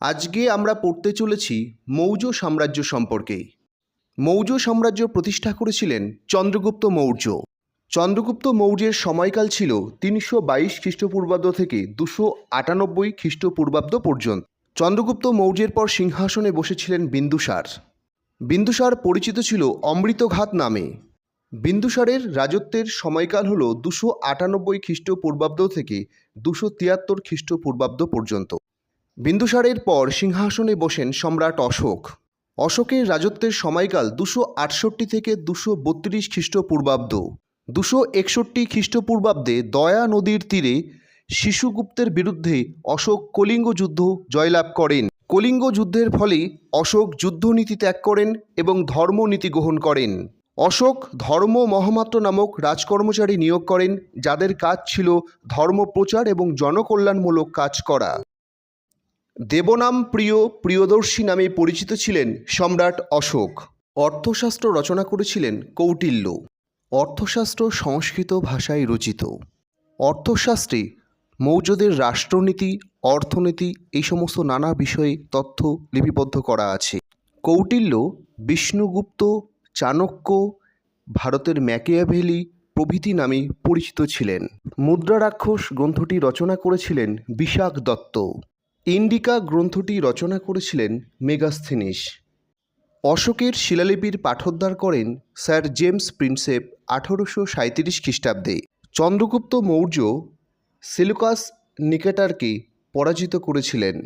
আজকে আমরা পড়তে চলেছি মৌর্য সাম্রাজ্য সম্পর্কে। মৌর্য সাম্রাজ্য প্রতিষ্ঠা করেছিলেন চন্দ্রগুপ্ত মৌর্য। চন্দ্রগুপ্ত মৌর্যের সময়কাল ছিল তিনশো বাইশ খ্রিস্টপূর্বাব্দ থেকে দুশো আটানব্বই খ্রিস্টপূর্বাব্দ পর্যন্ত। চন্দ্রগুপ্ত মৌর্যের পর সিংহাসনে বসেছিলেন বিন্দুসার। বিন্দুসার পরিচিত ছিল অমৃতঘাত নামে। বিন্দুসারের রাজত্বের সময়কাল হল দুশো আটানব্বই খ্রিস্টপূর্বাব্দ থেকে দুশো তিয়াত্তর খ্রিস্টপূর্বাব্দ পর্যন্ত। বিন্দুসারের পর সিংহাসনে বসেন সম্রাট অশোক। অশোকের রাজত্বের সময়কাল দুশো আটষট্টি থেকে দুশো বত্রিশ খ্রিস্টপূর্বাব্দ। দুশো একষট্টি খ্রিস্টপূর্বাব্দে দয়া নদীর তীরে শিশুগুপ্তের বিরুদ্ধে অশোক কলিঙ্গ যুদ্ধ জয়লাভ করেন। কলিঙ্গ যুদ্ধের ফলে অশোক যুদ্ধনীতি ত্যাগ করেন এবং ধর্মনীতি গ্রহণ করেন। অশোক ধর্ম মহামাত্র নামক রাজকর্মচারী নিয়োগ করেন, যাদের কাজ ছিল ধর্ম প্রচার এবং জনকল্যাণমূলক কাজ করা। দেবনাম প্রিয় প্রিয়দর্শী নামে পরিচিত ছিলেন সম্রাট অশোক। অর্থশাস্ত্র রচনা করেছিলেন কৌটিল্য। অর্থশাস্ত্র সংস্কৃত ভাষায় রচিত। অর্থশাস্ত্রে মৌর্যদের রাষ্ট্রনীতি, অর্থনীতি এই সমস্ত নানা বিষয়ে তথ্য লিপিবদ্ধ করা আছে। কৌটিল্য, বিষ্ণুগুপ্ত, চাণক্য, ভারতের ম্যাকিয়াভেলি প্রভৃতি নামে পরিচিত ছিলেন। মুদ্রা রাক্ষস গ্রন্থটি রচনা করেছিলেন বিশাখ দত্ত। ইন্ডিকা গ্রন্থটি রচনা করেছিলেন মেগাস্থিনিস। অশোকের শিলালিপির পাঠোদ্ধার করেন স্যার জেমস প্রিন্সেপ আঠারোশো সাঁত্রিশ খ্রিস্টাব্দে। চন্দ্রগুপ্ত মৌর্য সিলুকাস নিকেটারকে পরাজিত করেছিলেন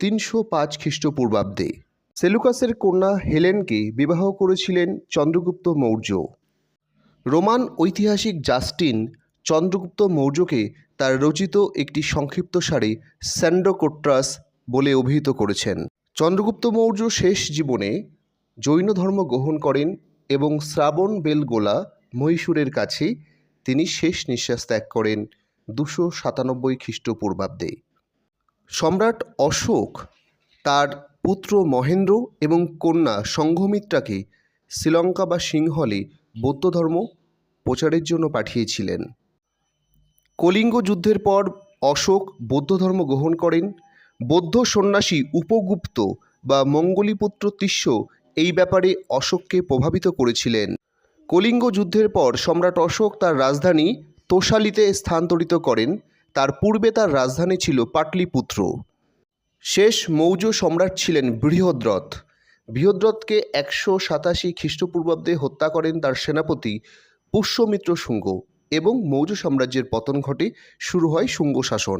তিনশো পাঁচ খ্রিস্টপূর্বাব্দে। সেলুকাসের কন্যা হেলেনকে বিবাহ করেছিলেন চন্দ্রগুপ্ত মৌর্য। রোমান ঐতিহাসিক জাস্টিন চন্দ্রগুপ্ত মৌর্যকে তার রচিত একটি সংক্ষিপ্ত সারে স্যান্ডোকোট্রাস বলে অভিহিত করেছেন। চন্দ্রগুপ্ত মৌর্য শেষ জীবনে জৈন ধর্ম গ্রহণ করেন এবং শ্রাবণ বেলগোলা মহীশূরের কাছে তিনি শেষ নিঃশ্বাস ত্যাগ করেন দুশো সাতানব্বই খ্রিস্টপূর্বাব্দে। সম্রাট অশোক তার পুত্র মহেন্দ্র এবং কন্যা সংঘমিত্রাকে শ্রীলঙ্কা বা সিংহলে বৌদ্ধ ধর্ম প্রচারের জন্য পাঠিয়েছিলেন। কলিঙ্গ যুদ্ধের পর অশোক বৌদ্ধ ধর্ম গ্রহণ করেন। বৌদ্ধ সন্ন্যাসী উপগুপ্ত বা মঙ্গলীপুত্র তিস্য এই ব্যাপারে অশোককে প্রভাবিত করেছিলেন। কলিঙ্গ যুদ্ধের পর সম্রাট অশোক তার রাজধানী তোষালিতে স্থানান্তরিত করেন। তার পূর্বে তার রাজধানী ছিল পাটলিপুত্র। শেষ মৌর্য সম্রাট ছিলেন বৃহদ্রথ। বৃহদ্রথকে একশো সাতাশি খ্রিস্টপূর্বাব্দে হত্যা করেন তার সেনাপতি পুষ্যমিত্র শুঙ্গ। এবং মৌর্য সাম্রাজ্যের পতন ঘটে শুরু হয় শুঙ্গ শাসন।